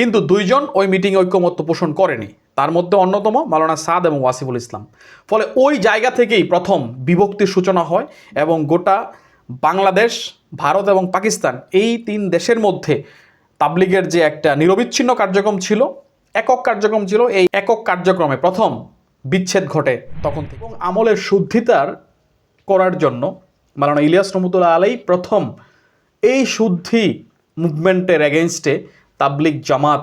কিন্তু দুইজন ওই মিটিংয়ে ঐক্যমত্য পোষণ করেনি। তার মধ্যে অন্যতম মালানা সাদ এবং ওয়াসিফুল ইসলাম। ফলে ওই জায়গা থেকেই প্রথম বিভক্তির সূচনা হয় এবং গোটা বাংলাদেশ, ভারত এবং পাকিস্তান এই তিন দেশের মধ্যে তাবলিগের যে একটা নিরবিচ্ছিন্ন কার্যক্রম ছিল, একক কার্যক্রম ছিল, এই একক কার্যক্রমে প্রথম বিচ্ছেদ ঘটে তখন থেকে। এবং আমলের শুদ্ধিতার করার জন্য মালানা ইলিয়াস রহমতুল্লাহ আলাই প্রথম এই শুদ্ধি মুভমেন্টের এগেনস্টে তাবলিগ জামাত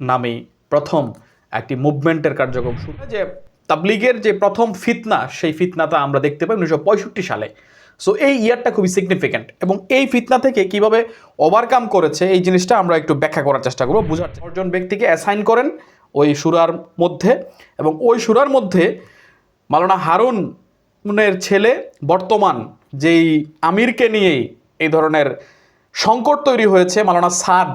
নামে প্রথম একটি মুভমেন্টের কার্যক্রম শুরু। যে তাবলিগের যে প্রথম ফিতনা, সেই ফিতনাটা আমরা দেখতে পাই উনিশশো পঁয়ষট্টি সালে সো এই ইয়ারটা খুবই সিগনিফিক্যান্ট এবং এই ফিতনা থেকে কীভাবে ওভারকাম করেছে, এই জিনিসটা আমরা একটু ব্যাখ্যা করার চেষ্টা করব বুঝার জন ব্যক্তিকে অ্যাসাইন করেন ওই সুরার মধ্যে এবং ওই সুরার মধ্যে মালানা হারুনের ছেলে বর্তমান যেই আমিরকে নিয়েই এই ধরনের সংকট তৈরি হয়েছে মালানা সাদ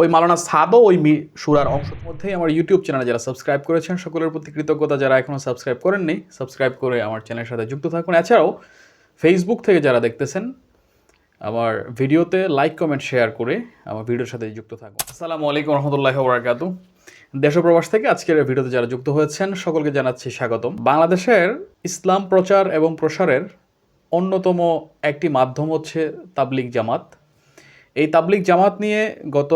ওই মালানা সাদও ওই সুরার অংশ মধ্যেই আমার ইউটিউব চ্যানেলে যারা সাবস্ক্রাইব করেছেন, সকলের প্রতি কৃতজ্ঞতা। যারা এখনও সাবস্ক্রাইব করেননি সাবস্ক্রাইব করে আমার চ্যানেলের সাথে যুক্ত থাকুন। এছাড়াও ফেসবুক থেকে যারা দেখতেছেন, আমার ভিডিওতে লাইক কমেন্ট শেয়ার করে আমার ভিডিওর সাথে যুক্ত থাকুন। আসসালামু আলাইকুম রহমতুল্লাহ বরাকাত দেশ ও প্রবাস থেকে আজকের ভিডিওতে যারা যুক্ত হয়েছেন, সকলকে জানাচ্ছি স্বাগতম। বাংলাদেশের ইসলাম প্রচার এবং প্রসারের অন্যতম একটি মাধ্যম হচ্ছে তাবলিগ জামাত। এই তাবলিগ জামাত নিয়ে গত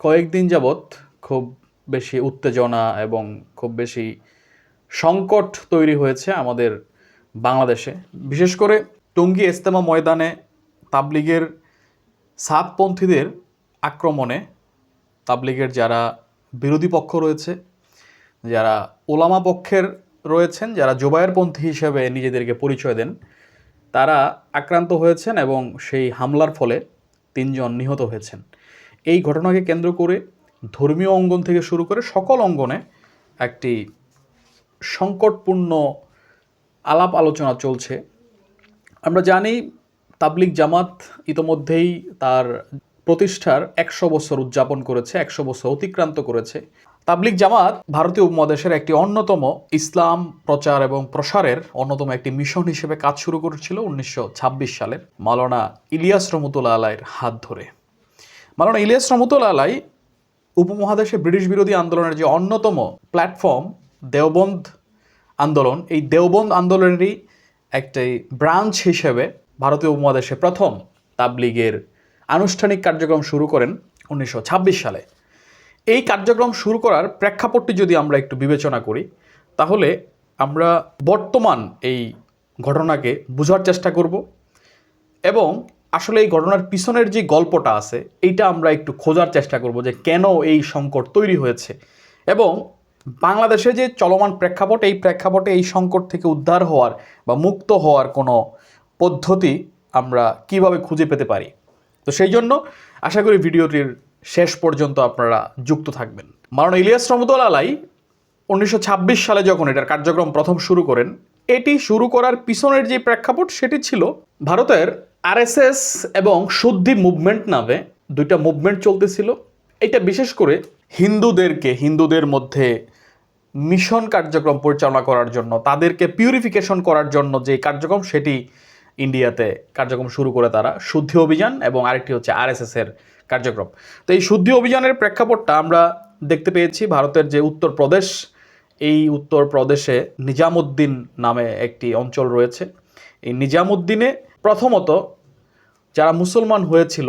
কয়েকদিন যাবৎ খুব বেশি উত্তেজনা এবং খুব বেশি সংকট তৈরি হয়েছে আমাদের বাংলাদেশে। বিশেষ করে টঙ্গী ইস্তেমা ময়দানে তাবলিগের সাতপন্থীদের আক্রমণে তাবলিগের যারা বিরোধী পক্ষ রয়েছে, যারা ওলামা পক্ষের রয়েছেন, যারা জোবায়েরপন্থী হিসেবে নিজেদেরকে পরিচয় দেন, তারা আক্রান্ত হয়েছেন এবং সেই হামলার ফলে তিনজন নিহত হয়েছেন। এই ঘটনাকে কেন্দ্র করে ধর্মীয় অঙ্গন থেকে শুরু করে সকল অঙ্গনে একটি সংকটপূর্ণ আলাপ আলোচনা চলছে। আমরা জানি তাবলিগ জামাত ইতোমধ্যেই তার প্রতিষ্ঠার একশো বছর উদযাপন করেছে, একশো বছর অতিক্রান্ত করেছে। তাবলিগ জামাত ভারতীয় উপমহাদেশের একটি অন্যতম ইসলাম প্রচার এবং প্রসারের অন্যতম একটি মিশন হিসেবে কাজ শুরু করেছিল উনিশশো ছাব্বিশ সালের মালানা ইলিয়াস রহমতুল্লাহ আলাইয়ের হাত ধরে। মালানা ইলিয়াস রহমতুল্লাহ আলাই উপমহাদেশে ব্রিটিশ বিরোধী আন্দোলনের যে অন্যতম প্ল্যাটফর্ম দেওবন্দ আন্দোলন, এই দেওবন্দ আন্দোলনেরই একটি ব্রাঞ্চ হিসেবে ভারতীয় উপমহাদেশে প্রথম তাবলিগের আনুষ্ঠানিক কার্যক্রম শুরু করেন উনিশশো ছাব্বিশ সালে। এই কার্যক্রম শুরু করার প্রেক্ষাপটটি যদি আমরা একটু বিবেচনা করি, তাহলে আমরা বর্তমান এই ঘটনাকে বোঝার চেষ্টা করব এবং আসলে এই ঘটনার পিছনের যে গল্পটা আছে, এইটা আমরা একটু খোঁজার চেষ্টা করব যে কেন এই সংকট তৈরি হয়েছে। এবং বাংলাদেশে যে চলমান প্রেক্ষাপট, এই প্রেক্ষাপটে এই সংকট থেকে উদ্ধার হওয়ার বা মুক্ত হওয়ার কোনো পদ্ধতি আমরা কীভাবে খুঁজে পেতে পারি? তো সেই জন্য আশা করি ভিডিওটির শেষ পর্যন্ত আপনারা যুক্ত থাকবেন। মারণ ইলিয়াস রহমতুল্লা আলাই উনিশশো ছাব্বিশ সালে যখন এটার কার্যক্রম প্রথম শুরু করেন, এটি শুরু করার পিছনের যে প্রেক্ষাপট, সেটি ছিল ভারতের আরএসএস এবং শুদ্ধি মুভমেন্ট নামে দুইটা মুভমেন্ট চলতেছিল। এটা বিশেষ করে হিন্দুদেরকে, হিন্দুদের মধ্যে মিশন কার্যক্রম পরিচালনা করার জন্য, তাদেরকে পিউরিফিকেশন করার জন্য যে কার্যক্রম, সেটি ইন্ডিয়াতে কার্যক্রম শুরু করে তারা। শুদ্ধি অভিযান এবং আরেকটি হচ্ছে আরএসএস এর কার্যক্রম। তো এই শুদ্ধি অভিযানের প্রেক্ষাপটটা আমরা দেখতে পেয়েছি ভারতের যে উত্তরপ্রদেশ, এই উত্তরপ্রদেশে নিজামুদ্দিন নামে একটি অঞ্চল রয়েছে। এই নিজামুদ্দিনে প্রথমত যারা মুসলমান হয়েছিল,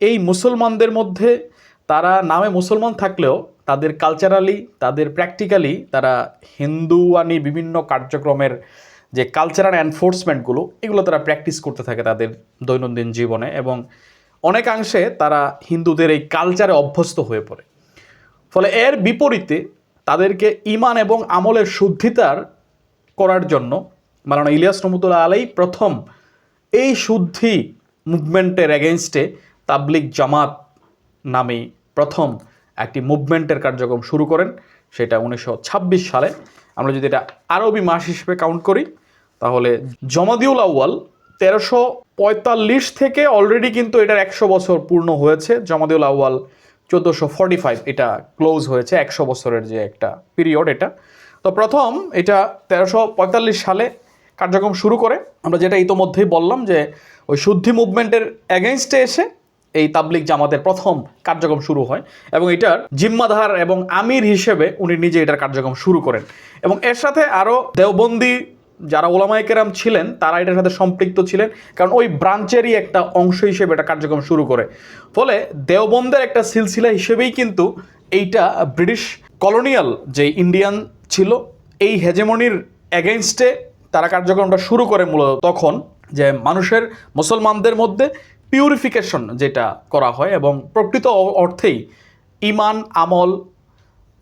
এই মুসলমানদের মধ্যে তারা নামে মুসলমান থাকলেও তাদের কালচারালি তাদের প্র্যাকটিক্যালি তারা হিন্দুয়ানি বিভিন্ন কার্যক্রমের যে কালচারাল এনফোর্সমেন্টগুলো এগুলো তারা প্র্যাকটিস করতে থাকে তাদের দৈনন্দিন জীবনে এবং অনেকাংশে তারা হিন্দুদের এই কালচারে অভ্যস্ত হয়ে পড়ে। ফলে এর বিপরীতে তাদেরকে ইমান এবং আমলের শুদ্ধিতার করার জন্য মালানা ইলিয়াস রহমতুল্লাহ আলাই প্রথম এই শুদ্ধি মুভমেন্টের এগেনস্টে তাবলিগ জামাত নামে প্রথম একটি মুভমেন্টের কার্যক্রম শুরু করেন, সেটা উনিশশো ছাব্বিশ সালে। আমরা যদি এটা আরবি মাস হিসেবে কাউন্ট করি, তাহলে জমাদিউল আউয়াল তেরোশো পঁয়তাল্লিশ থেকে অলরেডি কিন্তু এটার একশো বছর পূর্ণ হয়েছে। জমাদিউল আউয়াল চোদ্দোশো ফর্টি ফাইভ এটা ক্লোজ হয়েছে, একশো বছরের যে একটা পিরিয়ড এটা। তো প্রথম এটা তেরোশো পঁয়তাল্লিশ সালে কার্যক্রম শুরু করে। আমরা যেটা ইতোমধ্যেই বললাম যে ওই শুদ্ধি মুভমেন্টের অ্যাগেনস্টে এসে এই তাবলিক জামাতের প্রথম কার্যক্রম শুরু হয় এবং এটার জিম্মাধার এবং আমির হিসেবে উনি নিজে এটার কার্যক্রম শুরু করেন। এবং এর সাথে আরও দেওবন্দি যারা ওলামাই কেরাম ছিলেন, তারা এটার সাথে সম্পৃক্ত ছিলেন কারণ ওই ব্রাঞ্চেরই একটা অংশ হিসেবে এটা কার্যক্রম শুরু করে। ফলে দেওবন্দের একটা সিলসিলা হিসেবেই কিন্তু এইটা ব্রিটিশ কলোনিয়াল যে ইন্ডিয়ান ছিল, এই হেজেমনির এগেনস্টে তারা কার্যক্রমটা শুরু করে মূলত তখন। যে মানুষের মুসলমানদের মধ্যে পিউরিফিকেশন যেটা করা হয় এবং প্রকৃত অর্থেই ইমান, আমল,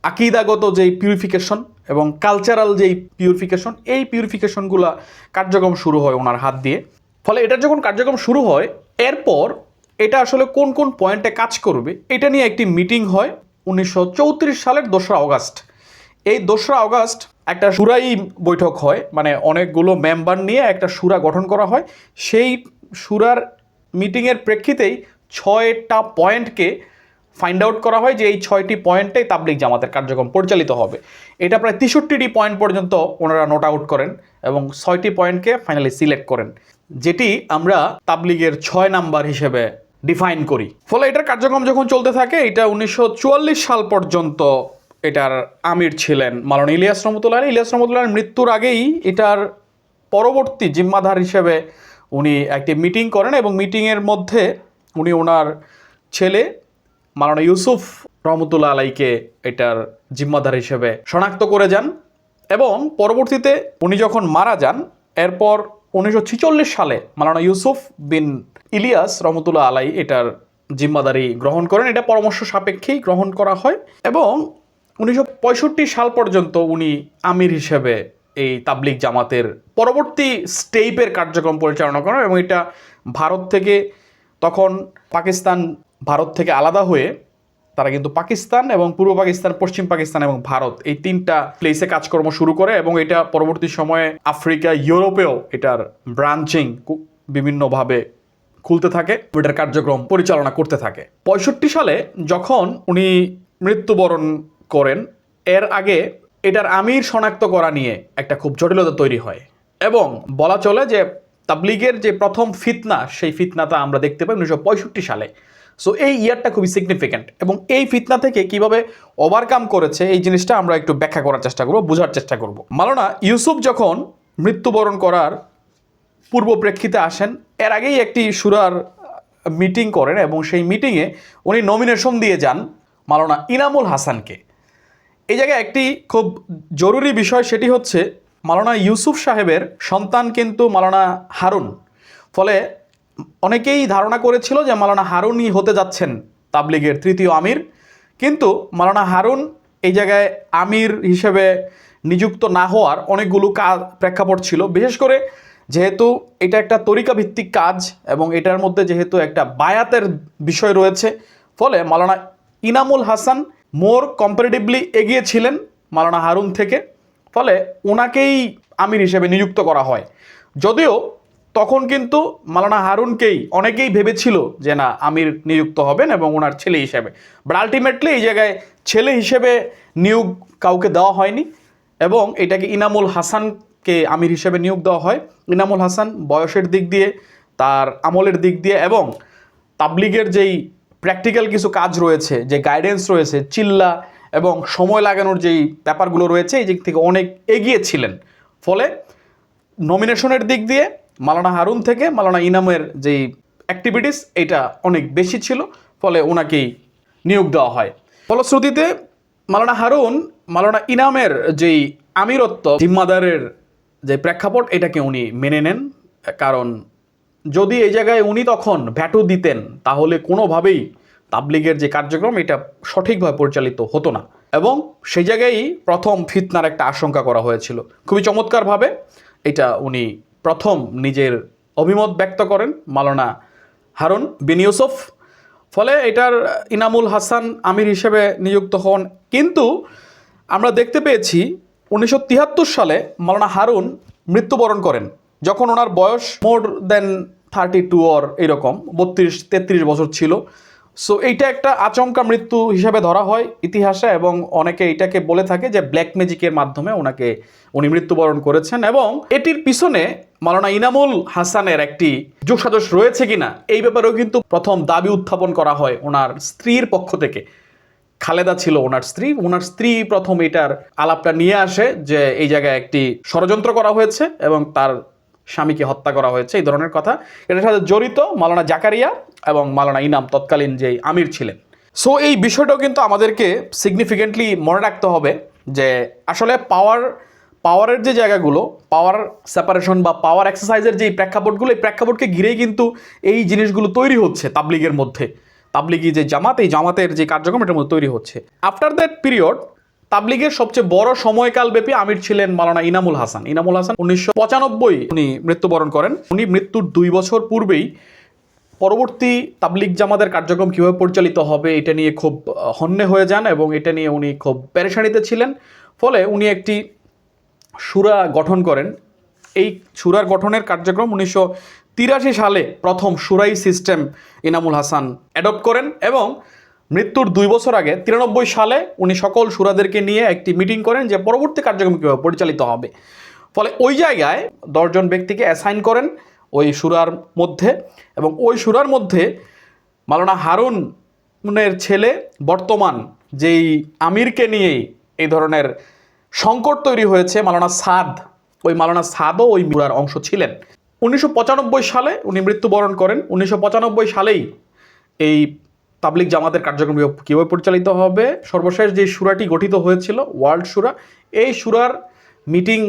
আকিদাগত যেই পিউরিফিকেশন এবং কালচারাল যেই পিউরিফিকেশন এই পিউরিফিকেশনগুলো কার্যক্রম শুরু হয় ওনার হাত দিয়ে। ফলে এটা যখন কার্যক্রম শুরু হয়, এরপর এটা আসলে কোন কোন পয়েন্টে কাজ করবে, এটা নিয়ে একটি মিটিং হয় উনিশশো চৌত্রিশ সালের দোসরা অগাস্ট। এই দোসরা আগস্ট একটা সুরাই বৈঠক হয় মানে অনেকগুলো মেম্বার নিয়ে একটা সুরা গঠন করা হয়। সেই সুরার মিটিংয়ের প্রেক্ষিতেই ছয়টা পয়েন্টকে ফাইন্ড আউট করা হয় যে এই ছয়টি পয়েন্টেই তাবলিক জামাতের কার্যক্রম পরিচালিত হবে। এটা প্রায় তেষট্টিটি পয়েন্ট পর্যন্ত ওনারা নোট আউট করেন এবং ছয়টি পয়েন্টকে ফাইনালি সিলেক্ট করেন, যেটি আমরা তাবলিগের ছয় নাম্বার হিসেবে ডিফাইন করি। ফলে এটার কার্যক্রম যখন চলতে থাকে, এটা উনিশশো চুয়াল্লিশ সাল পর্যন্ত এটার আমির ছিলেন মালানা ইলিয়াস রহমতুল্লাহ। ইলিয়াস রহমতুল্লাহ মৃত্যুর আগেই এটার পরবর্তী জিম্মাধার হিসেবে উনি একটি মিটিং করেন এবং মিটিংয়ের মধ্যে উনি ওনার ছেলে মালানা ইউসুফ রহমতুল্লাহ আলাইকে এটার জিম্মাদার হিসেবে শনাক্ত করে যান এবং পরবর্তীতে উনি যখন মারা যান, এরপর উনিশশো ছেচল্লিশ সালে মালানা ইউসুফ বিন ইলিয়াস রহমতুল্লাহ আলাই এটার জিম্মাদারি গ্রহণ করেন এটা পরামর্শ সাপেক্ষেই গ্রহণ করা হয় এবং উনিশশো পঁয়ষট্টি সাল পর্যন্ত উনি আমির হিসেবে এই তাবলিক জামাতের পরবর্তী স্টেপের কার্যক্রম পরিচালনা করেন এবং এটা ভারত থেকে তখন পাকিস্তান ভারত থেকে আলাদা হয়ে তারা কিন্তু পাকিস্তান এবং পূর্ব পাকিস্তান, পশ্চিম পাকিস্তান এবং ভারত এই তিনটা প্লেসে কাজকর্ম শুরু করে এবং এটা পরবর্তী সময়ে আফ্রিকা, ইউরোপেও এটার ব্রাঞ্চিং বিভিন্নভাবে খুলতে থাকে, এটার কার্যক্রম পরিচালনা করতে থাকে। পঁয়ষট্টি সালে যখন উনি মৃত্যুবরণ করেন, এর আগে এটার আমির শনাক্ত করা নিয়ে একটা খুব জটিলতা তৈরি হয়। এবং বলা চলে যে তাবলিগের যে প্রথম ফিতনা, সেই ফিতনাটা আমরা দেখতে পাই উনিশশো পঁয়ষট্টি সালে। সো এই ইয়ারটা খুবই সিগনিফিক্যান্ট এবং এই ফিতনা থেকে কীভাবে ওভারকাম করেছে, এই জিনিসটা আমরা একটু ব্যাখ্যা করার চেষ্টা করব, বোঝার চেষ্টা করব। মালানা, ইউসুফ যখন মৃত্যুবরণ করার পূর্ব প্রেক্ষিতে আসেন, এর আগেই একটি সুরার মিটিং করেন এবং সেই মিটিংয়ে উনি নমিনেশন দিয়ে যান মালানা ইনামুল হাসানকে। এই জায়গায় একটি খুব জরুরি বিষয় সেটি হচ্ছে মালানা ইউসুফ সাহেবের সন্তান কিন্তু মালানা হারুন। ফলে অনেকেই ধারণা করেছিল যে মালানা হারুনই হতে যাচ্ছেন তাবলিগের তৃতীয় আমির। কিন্তু মালানা হারুন এই জায়গায় আমির হিসেবে নিযুক্ত না হওয়ার অনেকগুলো কাজ প্রেক্ষাপট ছিল। বিশেষ করে যেহেতু এটা একটা তরিকা ভিত্তিক কাজ এবং এটার মধ্যে যেহেতু একটা বায়াতের বিষয় রয়েছে, ফলে মালানা ইনামুল হাসান মোর কম্পারেটিভলি এগিয়ে ছিলেন মালানা হারুন থেকে। ফলে ওনাকেই আমির হিসেবে নিযুক্ত করা হয়। যদিও তখন কিন্তু মালানা হারুনকেই অনেকেই ভেবেছিল যে না, আমির নিযুক্ত হবেন এবং ওনার ছেলে হিসেবে। বাট আলটিমেটলি এই জায়গায় ছেলে হিসেবে নিয়োগ কাউকে দেওয়া হয়নি এবং এটাকে ইনামুল হাসানকে আমির হিসেবে নিয়োগ দেওয়া হয়। ইনামুল হাসান বয়সের দিক দিয়ে, তার আমলের দিক দিয়ে এবং তাবলিগের যেই প্র্যাকটিক্যাল কিছু কাজ রয়েছে, যে গাইডেন্স রয়েছে, চিল্লা এবং সময় লাগানোর যেই ব্যাপারগুলো রয়েছে, এই দিক থেকে অনেক এগিয়ে ছিলেন। ফলে নমিনেশনের দিক দিয়ে মালানা হারুন থেকে মালানা ইনামের যেই অ্যাক্টিভিটিস এটা অনেক বেশি ছিল, ফলে ওনাকেই নিয়োগ দেওয়া হয়। ফলশ্রুতিতে মালানা হারুন, মালানা ইনামের যেই আমিরত্ব, জিম্মাদারের যে প্রেক্ষাপট, এটাকে উনি মেনে নেন, কারণ যদি এই জায়গায় উনি তখন ভ্যাটু দিতেন, তাহলে কোনোভাবেই তাবলিগের যে কার্যক্রম, এটা সঠিকভাবে পরিচালিত হতো না। এবং সেই জায়গায় প্রথম ফিতনার একটা আশঙ্কা করা হয়েছিল। খুবই চমৎকারভাবে এটা উনি প্রথম নিজের অভিমত ব্যক্ত করেন মালানা হারুন বিন ইউসুফ। ফলে এটার ইনামুল হাসান আমির হিসেবে নিযুক্ত হন। কিন্তু আমরা দেখতে পেয়েছি, উনিশশো তিয়াত্তর সালে মালানা হারুন মৃত্যুবরণ করেন। যখন ওনার বয়স more than thirty two or এরকম, বত্রিশ, তেত্রিশ বছর ছিল। সো এইটা একটা আচমকা মৃত্যু হিসাবে ধরা হয় ইতিহাসে এবং অনেকে এটাকে বলে থাকে যে ব্ল্যাক ম্যাজিকের মাধ্যমে ওনাকে উনি মৃত্যুবরণ করেছেন এবং এটির পিছনে মালানা ইনামুল হাসানের একটি যোগসাজশ রয়েছে কিনা, এই ব্যাপারেও কিন্তু প্রথম দাবি উত্থাপন করা হয় ওনার স্ত্রীর পক্ষ থেকে। খালেদা ছিল ওনার স্ত্রী ওনার স্ত্রী প্রথম এটার আলাপটা নিয়ে আসে যে এই জায়গায় একটি ষড়যন্ত্র করা হয়েছে এবং তার স্বামীকে হত্যা করা হয়েছে, এই ধরনের কথা। এটার সাথে জড়িত মালানা জাকারিয়া এবং মালানা ইনাম তৎকালীন যে আমির ছিলেন। সো এই বিষয়টাও কিন্তু আমাদেরকে সিগনিফিকেন্টলি মনে রাখতে হবে যে, আসলে পাওয়ার পাওয়ারের যে জায়গাগুলো পাওয়ার সেপারেশন বা পাওয়ার এক্সারসাইজের যে প্রেক্ষাপটগুলো, এই প্রেক্ষাপটকে ঘিরেই কিন্তু এই জিনিসগুলো তৈরি হচ্ছে তাবলিগের মধ্যে। তাবলিগি যে জামাত, এই জামাতের যে কার্যক্রম, এটার মধ্যে তৈরি হচ্ছে। আফটার দ্যাট পিরিয়ড তাবলিগের সবচেয়ে বড় সময়কাল ব্যাপী আমির ছিলেন মালানা ইনামুল হাসান। ইনামুল হাসান উনিশশো পঁচানব্বই উনি মৃত্যুবরণ করেন। উনি মৃত্যুর দুই বছর পূর্বেই পরবর্তী তাবলিগ জামাদের কার্যক্রম কীভাবে পরিচালিত হবে এটা নিয়ে খুব হন্যে হয়ে যান এবং এটা নিয়ে উনি খুব পেরেশানিতে ছিলেন। ফলে উনি একটি সুরা গঠন করেন। এই সুরার গঠনের কার্যক্রম উনিশশো তিরাশি সালে প্রথম সুরাই সিস্টেম ইনামুল হাসান অ্যাডপ্ট করেন এবং মৃত্যুর দুই বছর আগে, তিরানব্বই সালে উনি সকল সুরাদেরকে নিয়ে একটি মিটিং করেন যে পরবর্তী কার্যক্রম কীভাবে পরিচালিত হবে। ফলে ওই জায়গায় দশজন ব্যক্তিকে অ্যাসাইন করেন ওই সুরার মধ্যে এবং ওই সুরার মধ্যে মালানা হারুনের ছেলে বর্তমান যেই আমিরকে নিয়েই এই ধরনের সংকট তৈরি হয়েছে, মালানা সাদ, ওই মালানা সাদও ওই মুরার অংশ ছিলেন। উনিশশো পঁচানব্বই সালে উনি মৃত্যুবরণ করেন। উনিশশো পঁচানব্বই সালেই এই তাবলিক জামাতের কার্যক্রম কীভাবে পরিচালিত হবে? সর্বশেষ যে সুরাটি গঠিত হয়েছিল, ওয়ার্ল্ড সুরা, এই সুরার মিটিং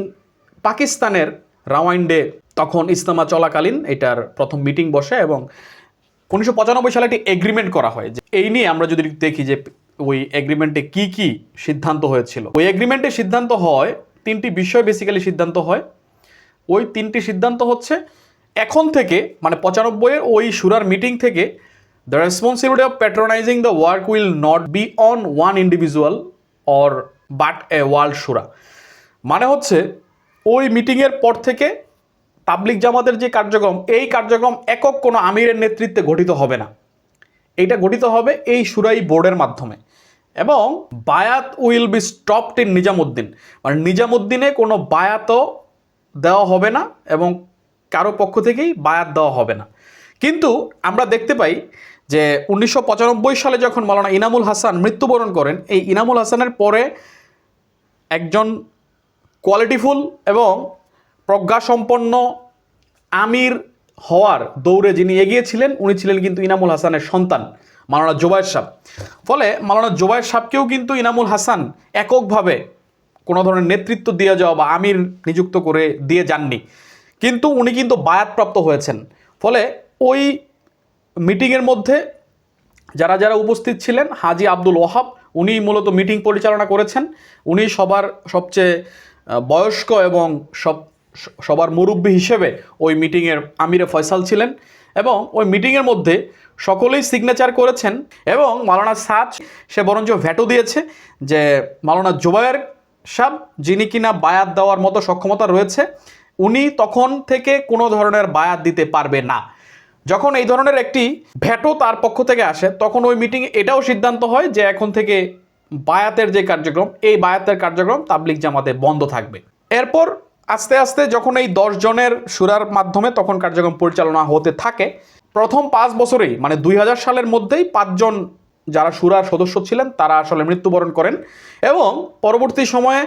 পাকিস্তানের রাওয়াইন্ডে তখন ইস্তামা চলাকালীন এটার প্রথম মিটিং বসে এবং উনিশশো পঁচানব্বই সালে একটি এগ্রিমেন্ট করা হয় যে এই নিয়ে আমরা যদি দেখি যে ওই এগ্রিমেন্টে কি কি সিদ্ধান্ত হয়েছিল। ওই এগ্রিমেন্টে সিদ্ধান্ত হয়, তিনটি বিষয় বেসিক্যালি সিদ্ধান্ত হয়। ওই তিনটি সিদ্ধান্ত হচ্ছে, এখন থেকে মানে পঁচানব্বইয়ের ওই সুরার মিটিং থেকে the responsibility of patronising the work will not be on one individual or but a world সুরা মানে হচ্ছে, ওই মিটিংয়ের পর থেকে তাবলিক জামাতের যে কার্যক্রম, এই কার্যক্রম একক কোনো আমিরের নেতৃত্বে গঠিত হবে না। এইটা গঠিত হবে এই সুরাই বোর্ডের মাধ্যমে। এবং বায়াত will be stopped in Nizamuddin. মানে নিজামুদ্দিনে কোনো বায়াতও দেওয়া হবে না এবং কারও পক্ষ থেকেই বায়াত দেওয়া হবে না। কিন্তু আমরা দেখতে পাই যে উনিশশো পঁচানব্বই সালে যখন মালানা ইনামুল হাসান মৃত্যুবরণ করেন, এই ইনামুল হাসানের পরে একজন কোয়ালিটিফুল এবং প্রজ্ঞাসম্পন্ন আমির হওয়ার দৌড়ে যিনি এগিয়েছিলেন, উনি ছিলেন কিন্তু ইনামুল হাসানের সন্তান মালানা জোবায়ের সাহ ফলে মালানা জোবায়ের সাহকেও কিন্তু ইনামুল হাসান এককভাবে কোনো ধরনের নেতৃত্ব দিয়ে যাওয়া বা আমির নিযুক্ত করে দিয়ে যাননি। কিন্তু উনি কিন্তু বায়াতপ্রাপ্ত হয়েছেন। ফলে ওই মিটিংয়ের মধ্যে যারা যারা উপস্থিত ছিলেন, হাজি আব্দুল ওয়াহাব উনি মূলত মিটিং পরিচালনা করেছেন। উনি সবার সবচেয়ে বয়স্ক এবং সব, সবার মুরব্বী হিসেবে ওই মিটিংয়ের আমিরে ফয়সাল ছিলেন এবং ওই মিটিংয়ের মধ্যে সকলেই সিগনেচার করেছেন এবং মালানা সাদ সে বরঞ্চ ভ্যাটো দিয়েছে যে মালানা জোবায়ের সাহ, যিনি কিনা বায়াত দেওয়ার মতো সক্ষমতা রয়েছে, উনি তখন থেকে কোনো ধরনের বায়াত দিতে পারবে না। যখন এই ধরনের একটি ভ্যাটো তার পক্ষ থেকে আসে, তখন ওই মিটিংয়ে এটাও সিদ্ধান্ত হয় যে এখন থেকে বায়াতের যে কার্যক্রম, এই বায়াতের কার্যক্রম তাবলিক জামাতে বন্ধ থাকবে। এরপর আস্তে আস্তে যখন এই জনের সুরার মাধ্যমে তখন কার্যক্রম পরিচালনা হতে থাকে, প্রথম পাঁচ বছরেই মানে দুই হাজার সালের মধ্যেই পাঁচজন যারা সুরার সদস্য ছিলেন, তারা আসলে মৃত্যুবরণ করেন এবং পরবর্তী সময়ে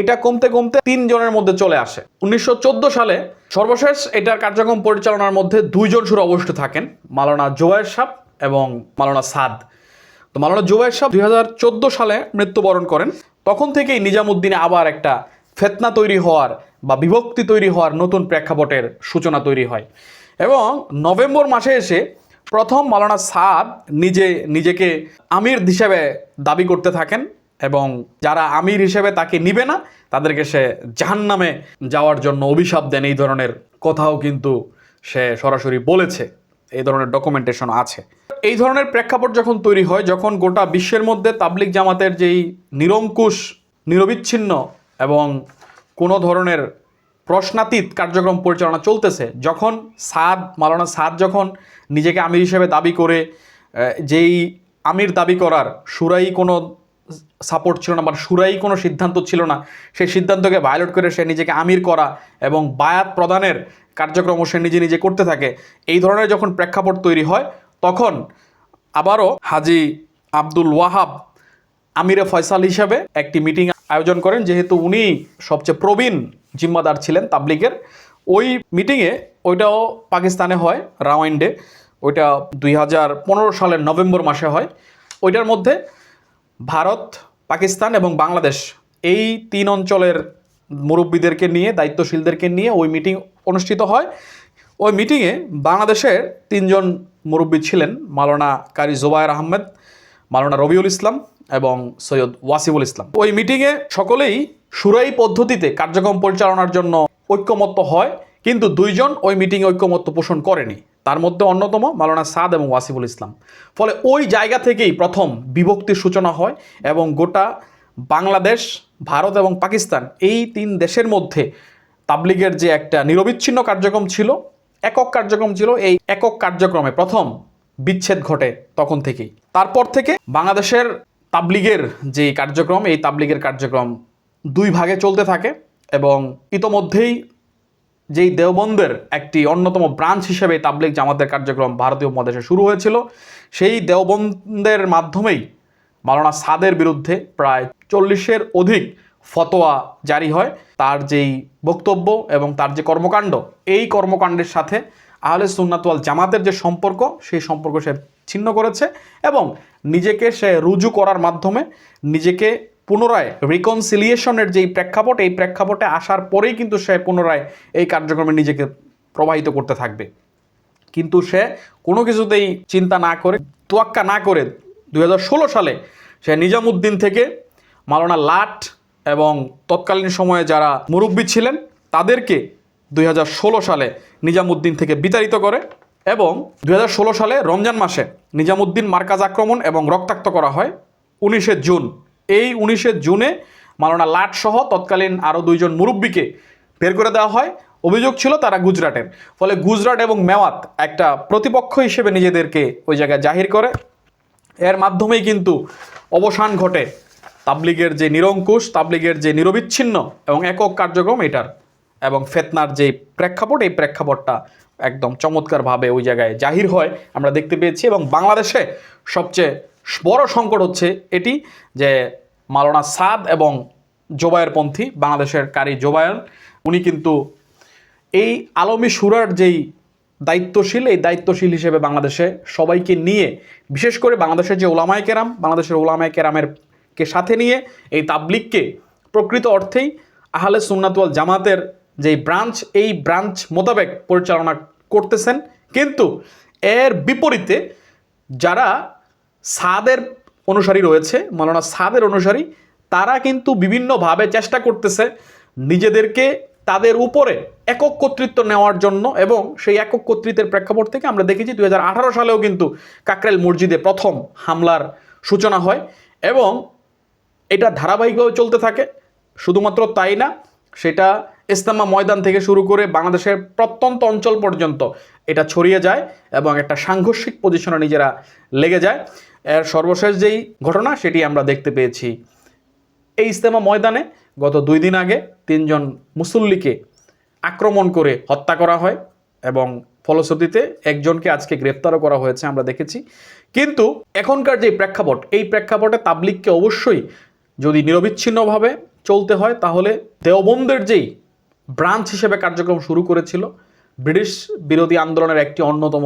এটা কমতে কমতে তিনজনের মধ্যে চলে আসে। উনিশশো চোদ্দ সালে সর্বশেষ এটার কার্যক্রম পরিচালনার মধ্যে দুইজন সুর অবশিষ্ট থাকেন, মালানা জোয়ার সাহ এবং মালানা সাদ। তো মালানা জুবাইর সাহেব দুই সালে মৃত্যুবরণ করেন। তখন থেকেই নিজামুদ্দিনে আবার একটা ফেতনা তৈরি হওয়ার বা বিভক্তি তৈরি হওয়ার নতুন প্রেক্ষাপটের সূচনা তৈরি হয়। এবং নভেম্বর মাসে এসে প্রথম মালানা সাদ নিজে নিজেকে আমির হিসেবে দাবি করতে থাকেন এবং যারা আমির হিসেবে তাকে নিবে না, তাদেরকে সে জাহান্নামে যাওয়ার জন্য অভিশাপ দেন এই ধরনের কথাও কিন্তু সে সরাসরি বলেছে। এই ধরনের ডকুমেন্টেশন আছে। এই ধরনের প্রেক্ষাপট যখন তৈরি হয়, যখন গোটা বিশ্বের মধ্যে তাবলিক জামাতের যেই নিরঙ্কুশ, নিরবিচ্ছিন্ন এবং কোনো ধরনের প্রশ্নাতীত কার্যক্রম পরিচালনা চলতেছে, যখন সাদ মালানা সাদ যখন নিজেকে আমির হিসেবে দাবি করে যেই আমির দাবি করার সুরাই কোনো সাপোর্ট ছিল না বা সুরাই কোনো সিদ্ধান্ত ছিল না, সেই সিদ্ধান্তকে ভায়োলেট করে সে নিজেকে আমির করা এবং বায়াত প্রদানের কার্যক্রম সে নিজে নিজে করতে থাকে, এই ধরনের যখন প্রেক্ষাপট তৈরি হয়, তখন আবারও হাজি আব্দুল ওয়াহাব আমিরে ফয়সাল হিসাবে একটি মিটিং আয়োজন করেন, যেহেতু উনি সবচেয়ে প্রবীণ জিম্মাদার ছিলেন তাবলিগের। ওই মিটিংয়ে ওইটাও পাকিস্তানে হয় রাওয়াইন্ডে ওইটা দুই হাজার পনেরো সালের নভেম্বর মাসে হয়। ওইটার মধ্যে ভারত, পাকিস্তান এবং বাংলাদেশ এই তিন অঞ্চলের মুরব্বীদেরকে নিয়ে, দায়িত্বশীলদেরকে নিয়ে ওই মিটিং অনুষ্ঠিত হয়। ওই মিটিংয়ে বাংলাদেশের তিনজন মুরব্বী ছিলেন মাওলানা কারি জোবায়ের আহমেদ মাওলানা রবিউল ইসলাম এবং সৈয়দ ওয়াসিবুল ইসলাম। ওই মিটিংয়ে সকলেই সুরাই পদ্ধতিতে কার্যক্রম পরিচালনার জন্য ঐক্যমত্য হয়, কিন্তু দুইজন ওই মিটিংয়ে ঐক্যমত্য পোষণ করেনি। তার মধ্যে অন্যতম মালানা সাদ এবং ওয়াসিফুল ইসলাম। ফলে ওই জায়গা থেকেই প্রথম বিভক্তির সূচনা হয় এবং গোটা বাংলাদেশ, ভারত এবং পাকিস্তান এই তিন দেশের মধ্যে তাবলিগের যে একটা নিরবিচ্ছিন্ন কার্যক্রম ছিল, একক কার্যক্রম ছিল, এই একক কার্যক্রমে প্রথম বিচ্ছেদ ঘটে তখন থেকেই। তারপর থেকে বাংলাদেশের তাবলিগের যে কার্যক্রম, এই তাবলিগের কার্যক্রম দুই ভাগে চলতে থাকে এবং ইতোমধ্যেই যেই দেওবন্দের একটি অন্যতম ব্রাঞ্চ হিসেবে তাবলিগ জামাতের কার্যক্রম ভারতীয় উপমহাদেশে শুরু হয়েছিল, সেই দেওবন্দের মাধ্যমেই মালানা সাদের বিরুদ্ধে প্রায় চল্লিশের অধিক ফতোয়া জারি হয়। তার যেই বক্তব্য এবং তার যে কর্মকাণ্ড, এই কর্মকাণ্ডের সাথে আহলে সুন্নাতওয়াল জামাতের যে সম্পর্ক, সেই সম্পর্ক সে ছিন্ন করেছে এবং নিজেকে সে রুজু করার মাধ্যমে নিজেকে পুনরায় রিকনসিলিয়েশনের যেই প্রেক্ষাপট, এই প্রেক্ষাপটে আসার পরেই কিন্তু সে পুনরায় এই কার্যক্রমে নিজেকে প্রবাহিত করতে থাকবে। কিন্তু সে কোনো কিছুতেই চিন্তা না করে, তোয়াক্কা না করে দু হাজার ষোলো সালে সে নিজামুদ্দিন থেকে মালানা লাট এবং তৎকালীন সময়ে যারা মুরব্বী ছিলেন, তাদেরকে দুই হাজার ষোলো সালে নিজামুদ্দিন থেকে বিতাড়িত করে এবং দুই হাজার ষোলো সালে রমজান মাসে নিজামুদ্দিন মার্কাজ আক্রমণ এবং রক্তাক্ত করা হয় উনিশে জুন। এই উনিশে জুনে মাওলানা লাট সহ তৎকালীন আরও দুইজন মুরব্বীকে বের করে দেওয়া হয়। অভিযোগ ছিল তারা গুজরাটের। ফলে গুজরাট এবং মেওয়াত একটা প্রতিপক্ষ হিসেবে নিজেদেরকে ওই জায়গায় জাহির করে। এর মাধ্যমেই কিন্তু অবসান ঘটে। তাবলিগের যে নিরঙ্কুশ, তাবলিগের যে নিরবিচ্ছিন্ন এবং একক কার্যক্রম এটার এবং ফেতনার যে প্রেক্ষাপট, এই প্রেক্ষাপটটা একদম চমৎকারভাবে ওই জায়গায় জাহির হয়। আমরা দেখতে পেয়েছি এবং বাংলাদেশে সবচেয়ে বড় সংকট হচ্ছে এটি যে মাওলানা সাদ এবং জোবায়ের পন্থী, বাংলাদেশের কারি জোবায়ন উনি কিন্তু এই আলমী সুরার যেই দায়িত্বশীল, এই দায়িত্বশীল হিসেবে বাংলাদেশে সবাইকে নিয়ে, বিশেষ করে বাংলাদেশের যে ওলামায় কেরাম, বাংলাদেশের ওলামায় কেরামের কে সাথে নিয়ে এই তাবলিগকে প্রকৃত অর্থেই আহলে সুন্নাতুয়াল জামাতের যেই ব্রাঞ্চ, এই ব্রাঞ্চ মোতাবেক পরিচালনা করতেছেন। কিন্তু এর বিপরীতে যারা সাদের অনুসারী রয়েছে মাওলানা সাদের অনুসারী, তারা কিন্তু বিভিন্নভাবে চেষ্টা করতেছে নিজেদেরকে তাদের উপরে একক কর্তৃত্ব নেওয়ার জন্য এবং সেই একক কর্তৃত্বের প্রেক্ষাপট থেকে আমরা দেখেছি দু হাজার আঠারো সালেও কিন্তু কাকরেল মসজিদে প্রথম হামলার সূচনা হয় এবং এটা ধারাবাহিকভাবে চলতে থাকে। শুধুমাত্র তাই না, সেটা ইস্তামা ময়দান থেকে শুরু করে বাংলাদেশের প্রত্যন্ত অঞ্চল পর্যন্ত এটা ছড়িয়ে যায় এবং একটা সাংঘর্ষিক পজিশনে নিজেরা লেগে যায়। সর্বশেষ যেই ঘটনা, সেটি আমরা দেখতে পেয়েছি। এই ইস্তেমা ময়দানে গত দুই দিন আগে তিনজন মুসল্লিকে আক্রমণ করে হত্যা করা হয় এবং ফলশ্রুতিতে একজনকে আজকে গ্রেপ্তারও করা হয়েছে, আমরা দেখেছি। কিন্তু এখনকার যে প্রেক্ষাপট, এই প্রেক্ষাপটে তাবলিগকে অবশ্যই যদি নিরবিচ্ছিন্নভাবে চলতে হয়, তাহলে দেওবন্দের যেই ব্রাঞ্চ হিসেবে কার্যক্রম শুরু করেছিল, ব্রিটিশ বিরোধী আন্দোলনের একটি অন্যতম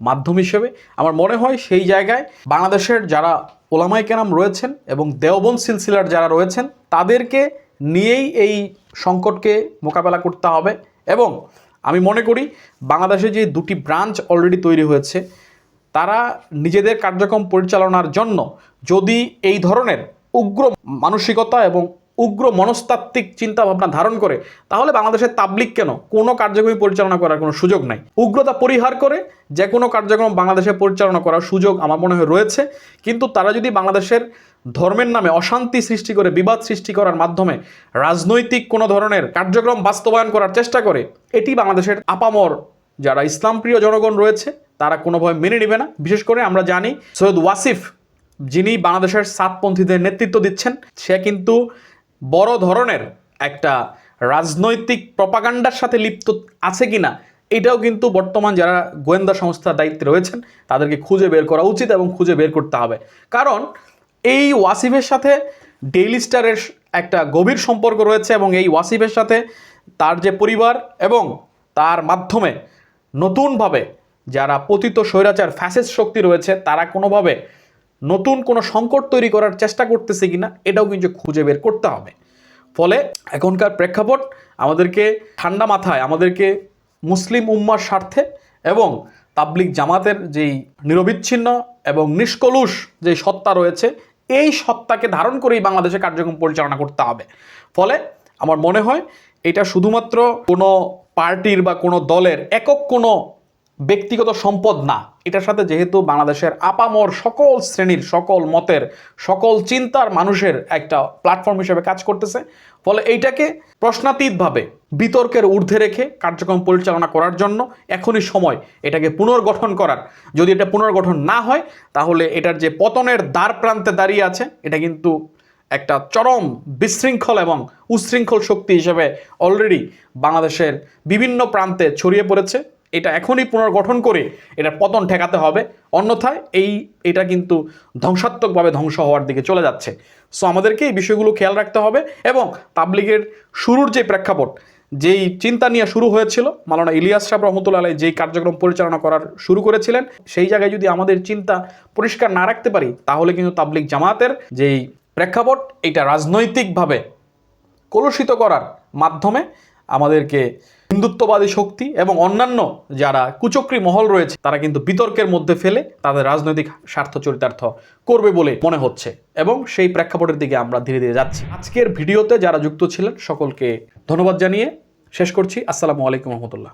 মাধ্যম হিসেবে। আমার মনে হয় সেই জায়গায় বাংলাদেশের যারা ওলামাই কেরাম রয়েছেন এবং দেওবন সিলসিলার যারা রয়েছেন, তাদেরকে নিয়েই এই সংকটকে মোকাবেলা করতে হবে এবং আমি মনে করি বাংলাদেশে যে দুটি ব্রাঞ্চ অলরেডি তৈরি হয়েছে, তারা নিজেদের কার্যক্রম পরিচালনার জন্য যদি এই ধরনের উগ্র মানসিকতা এবং উগ্র মনস্তাত্ত্বিক চিন্তা ভাবনা ধারণ করে, তাহলে বাংলাদেশের তাবলিক কেন? কোনো কার্যক্রম পরিচালনা করার কোনো সুযোগ নাই। উগ্রতা পরিহার করে যে কোনো কার্যক্রম বাংলাদেশে পরিচালনা করার সুযোগ আমার মনে হয় রয়েছে। কিন্তু তারা যদি বাংলাদেশের ধর্মের নামে অশান্তি সৃষ্টি করে, বিবাদ সৃষ্টি করার মাধ্যমে রাজনৈতিক কোনো ধরনের কার্যক্রম বাস্তবায়ন করার চেষ্টা করে, এটি বাংলাদেশের আপামর যারা ইসলামপ্রিয় জনগণ রয়েছে, তারা কোনোভাবে মেনে নেবে না। বিশেষ করে আমরা জানি সৈয়দ ওয়াসিফ, যিনি বাংলাদেশের সাতপন্থীদের নেতৃত্ব দিচ্ছেন, সে কিন্তু বড় ধরনের একটা রাজনৈতিক প্রপাগান্ডার সাথে লিপ্ত আছে কিনা, এটাও কিন্তু বর্তমান যারা গোয়েন্দা সংস্থার দায়িত্বে রয়েছেন, তাদেরকে খুঁজে বের করা উচিত এবং খুঁজে বের করতে হবে। কারণ এই ওয়াসিফের সাথে ডেইলি স্টারের একটা গভীর সম্পর্ক রয়েছে এবং এই ওয়াসিফের সাথে তার যে পরিবার এবং তার মাধ্যমে নতুনভাবে যারা পতিত স্বৈরাচার, ফ্যাসিস্ট শক্তি রয়েছে, তারা কোনোভাবে নতুন কোনো সংকট তৈরি করার চেষ্টা করতেছে কিনা, এটাও কিন্তু খুঁজে বের করতে হবে। ফলে এখনকার প্রেক্ষাপট আমাদেরকে ঠান্ডা মাথায়, আমাদেরকে মুসলিম উম্মার স্বার্থে এবং তাবলিক জামাতের যেই নিরবিচ্ছিন্ন এবং নিষ্কলুষ যে সত্তা রয়েছে, এই সত্তাকে ধারণ করেই বাংলাদেশে কার্যক্রম পরিচালনা করতে হবে। ফলে আমার মনে হয় এটা শুধুমাত্র কোনো পার্টির বা কোনো দলের একক কোনো ব্যক্তিগত সম্পদ না। এটার সাথে যেহেতু বাংলাদেশের আপামর সকল শ্রেণির, সকল মতের, সকল চিন্তার মানুষের একটা প্ল্যাটফর্ম হিসেবে কাজ করতেছে। ফলে এইটাকে প্রশ্নাতীতভাবে বিতর্কের ঊর্ধ্বে রেখে কার্যক্রম পরিচালনা করার জন্য এখনই সময় এটাকে পুনর্গঠন করার। যদি এটা পুনর্গঠন না হয়, তাহলে এটার যে পতনের দ্বার প্রান্তে দাঁড়িয়ে আছে, এটা কিন্তু একটা চরম বিশৃঙ্খল এবং উচ্ছৃঙ্খল শক্তি হিসেবে অলরেডি বাংলাদেশের বিভিন্ন প্রান্তে ছড়িয়ে পড়েছে। এটা এখনই পুনর্গঠন করে এটা পতন ঠেকাতে হবে। অন্যথায় এই, এটা কিন্তু ধ্বংসাত্মকভাবে ধ্বংস হওয়ার দিকে চলে যাচ্ছে। সো আমাদেরকে এই বিষয়গুলো খেয়াল রাখতে হবে এবং তাবলিগের শুরুর যে প্রেক্ষাপট, যেই চিন্তা নিয়ে শুরু হয়েছিল, মালানা ইলিয়াস সাহেব রহমতুল্লাহ আলাই যেই কার্যক্রম পরিচালনা করার শুরু করেছিলেন, সেই জায়গায় যদি আমাদের চিন্তা পরিষ্কার না রাখতে পারি, তাহলে কিন্তু তাবলিগ জামাতের যেই প্রেক্ষাপট, এটা রাজনৈতিকভাবে কলুষিত করার মাধ্যমে আমাদেরকে হিন্দুত্ববাদী শক্তি এবং অন্যান্য যারা কুচক্রী মহল রয়েছে, তারা কিন্তু বিতর্কের মধ্যে ফেলে তাদের রাজনৈতিক স্বার্থ চরিতার্থ করবে বলে মনে হচ্ছে এবং সেই প্রেক্ষাপটের দিকে আমরা ধীরে ধীরে যাচ্ছি। আজকের ভিডিওতে যারা যুক্ত ছিলেন, সকলকে ধন্যবাদ জানিয়ে শেষ করছি। আসসালামু আলাইকুম রহমতুল্লাহ।